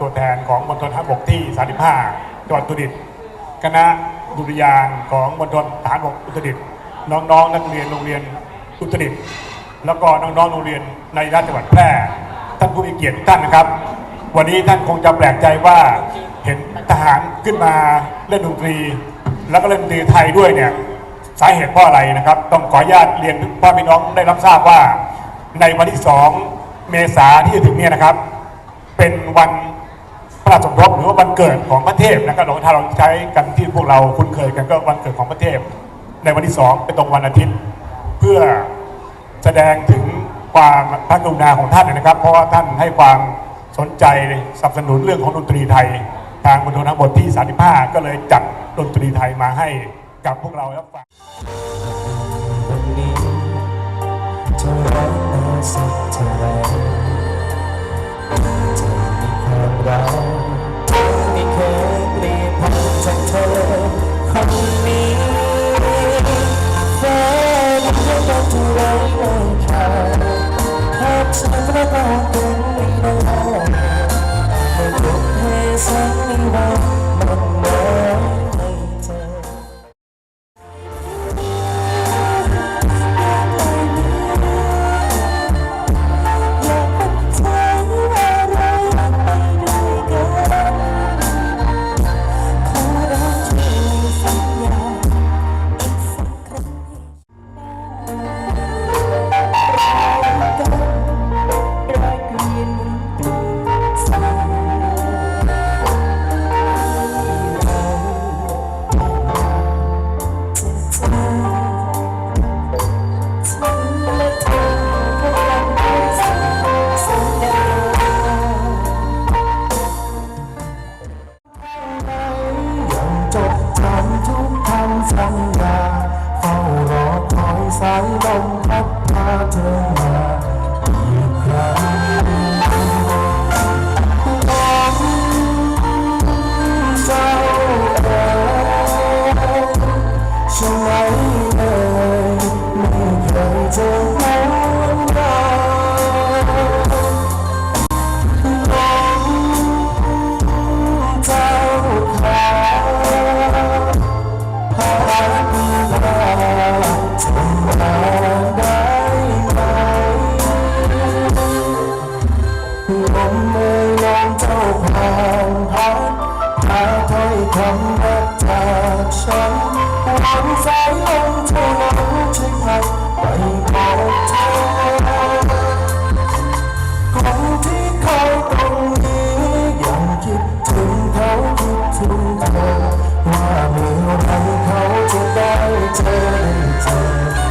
ตัวแทนของมณฑลทหารบกที่ 35 จังหวัดอุตรดิตถ์คณะดุริยางของมณฑลทหารบกอุตรดิตถ์น้องๆนักเรียนโรงเรียนอุตรดิตถ์แล้วก็น้องๆโรงเรียนในราชจังหวัดแพร่ท่านผู้มีเกียรติท่านนะครับ วันนี้ท่านคงจะแปลกใจว่าเห็นทหารขึ้นมาเล่นดนตรี แล้วก็เล่นดนตรีไทยด้วยเนี่ยสาเหตุเพราะอะไรนะครับ ต้องขออนุญาตเรียนพ่อพี่น้องได้รับทราบว่าในวันที่ 2 เมษาที่จะถึงเนี่ยนะครับ เป็นวัน ระราชสมภพหรือว่าวันเกิดของพระเทพนะครับเราถ้าเราใช้กันที่พวกเราคุ้นเคยกันก็วันเกิดของพระเทพ ในวันที่2เป็นตรงวันอาทิตย์ เพื่อแสดงถึงความพระกรุณาของท่านนะครับ เพราะว่าท่านให้ความสนใจสนับสนุนเรื่องของดนตรีไทย ทางมณฑลทั้งหมดที่ 35 ก็เลยจัดดนตรีไทยมาให้กับพวกเรารับฟังวันนี้จะรักนานสักเท่าไร ด คำรักจากฉันหวังสายลมเท่านั้นช่วยพัดไปบอกเธอคนที่เขาตรงนี้ยังคิดถึงเขาคิดถึงเธอว่าเมื่อไรเขาจะได้เจอ